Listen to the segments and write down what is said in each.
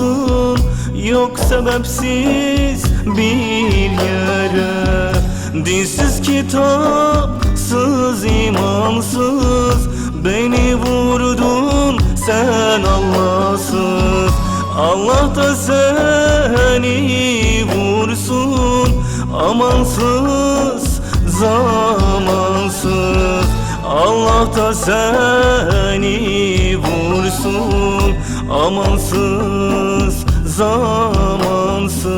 ağlattın Yok sebepsiz bir yere Dinsiz kitapsız imansız Beni vurdun sen Allahsız. Allah da seni vursun Amansız zamansız Allah da seni vursun Amansız zamansız.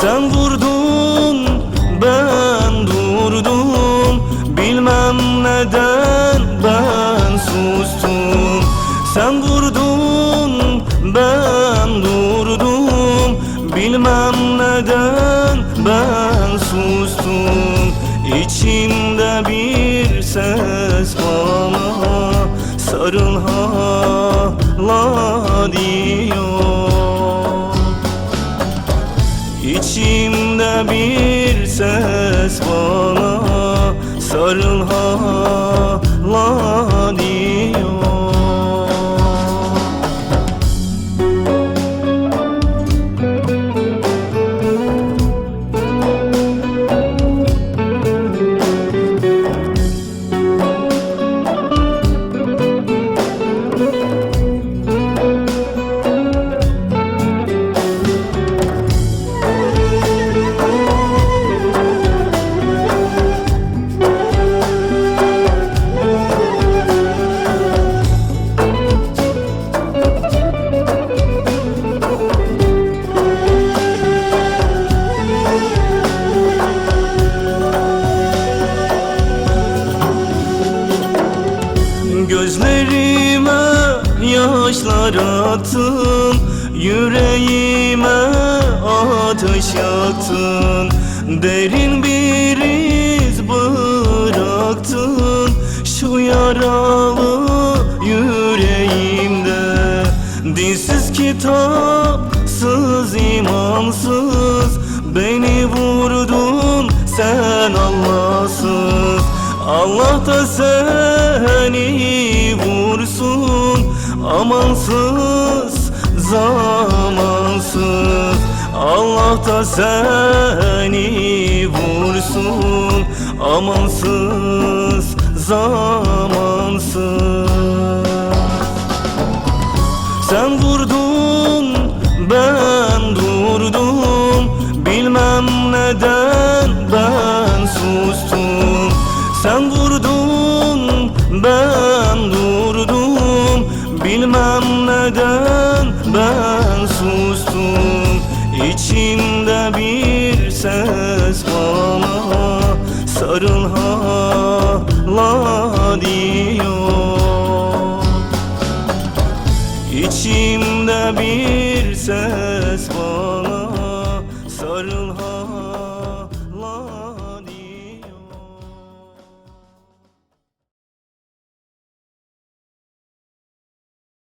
Sen vurdun ben durdum Bilmem neden ben sustum. Sen vurdun ben durdum Bilmem neden ben sustum İçimde bir ses bana Sarıl hala diyor. İçimde bir ses bana sarıl hala diyor yaşlar attın Yüreğime ateş yaktın. Derin bir iz bıraktın Şu yaralı yüreğimde. Dinsiz kitapsız imansız Beni vurdun sen Allahsız. Allah da seni vursun Amansız zamansız. Allah da seni vursun Amansız zamansız. Sen vurdun ben durdum Bilmem neden ben sustum. Sen vurdun ben Bilmem neden ben sustum. İçimde bir ses bana Sarıl hala diyor. İçimde bir ses var